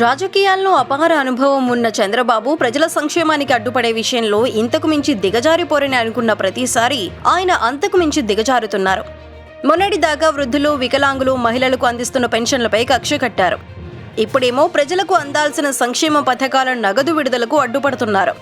రాజకీయాల్లో అపార అనుభవం ఉన్న చంద్రబాబు ప్రజల సంక్షేమానికి అడ్డుపడే విషయంలో ఇంతకు మించి దిగజారిపోరని అనుకున్న ప్రతిసారి ఆయన అంతకు మించి దిగజారుతున్నారు. మొన్నటిదాకా వృద్ధులు వికలాంగులు మహిళలకు అందిస్తున్న పెన్షన్లపై కక్ష కట్టారు. ఇప్పుడేమో ప్రజలకు అందాల్సిన సంక్షేమ పథకాల నగదు విడుదలకు అడ్డుపడుతున్నారు.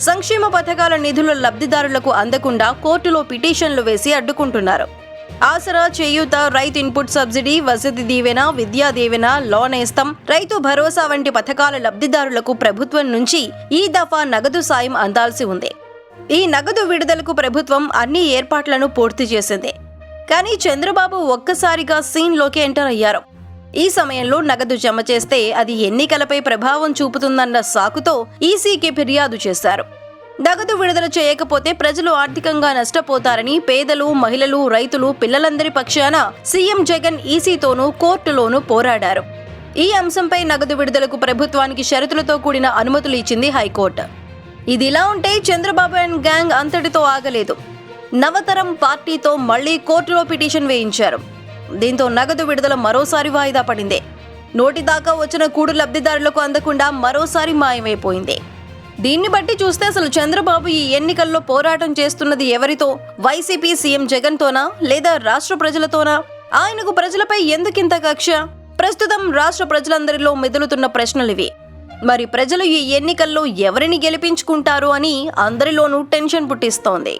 సంక్షేమ పథకాల నిధుల లబ్ధిదారులకు అందకుండా కోర్టులో పిటిషన్లు వేసి అడ్డుకుంటున్నారు. ఆసరా చేయూత రైతు input subsidy Vasathi Deevena Vidya Deevena loan నేస్తం రైతు భరోసా వంటి పథకాల లబ్ధిదారులకు ప్రభుత్వం నుంచి ఈ దఫా నగదు సాయం అందాల్సి ఉంది. ఈ నగదు విడుదలకు ప్రభుత్వం అన్ని ఏర్పాట్లను పూర్తి చేసింది. కానీ చంద్రబాబు ఒక్కసారిగా సీన్లోకి ఎంటర్ అయ్యారు. ఈ సమయంలో నగదు జమ చేస్తే అది ఎన్నికలపై ప్రభావం చూపుతుందన్న సాకుతో ఈసీకి ఫిర్యాదు చేశారు. నగదు విడుదల చేయకపోతే ప్రజలు ఆర్థికంగా నష్టపోతారని పేదలు మహిళలు రైతులు పిల్లలందరి పక్షాన సీఎం జగన్ ఈసీతోనూ కోర్టులోనూ పోరాడారు. ఈ అంశంపై నగదు విడుదలకు ప్రభుత్వానికి షరతులతో కూడిన అనుమతులు ఇచ్చింది హైకోర్టు. ఇదిలా ఉంటే చంద్రబాబు అండ్ గ్యాంగ్ అంతటితో ఆగలేదు. నవతరం పార్టీతో మళ్ళీ కోర్టులో పిటిషన్ వేయించారు. దీంతో నగదు విడుదల మరోసారి వాయిదా పడింది. నోటి దాకా వచ్చిన కూడు లబ్ధిదారులకు అందకుండా మరోసారి మాయమైపోయింది. దీన్ని బట్టి చూస్తే అసలు చంద్రబాబు ఈ ఎన్నికల్లో పోరాటం చేస్తున్నది ఎవరితో? వైసీపీ సీఎం జగన్తోనా? లేదా రాష్ట్ర ప్రజలతోనా? ఆయనకు ప్రజలపై ఎందుకింత కక్ష? ప్రస్తుతం రాష్ట్ర ప్రజలందరిలో మెదులుతున్న ప్రశ్నలివి మరి ప్రజలు ఈ ఎన్నికల్లో ఎవరిని గెలిపించుకుంటారు అని అందరిలోనూ టెన్షన్ పుట్టిస్తోంది.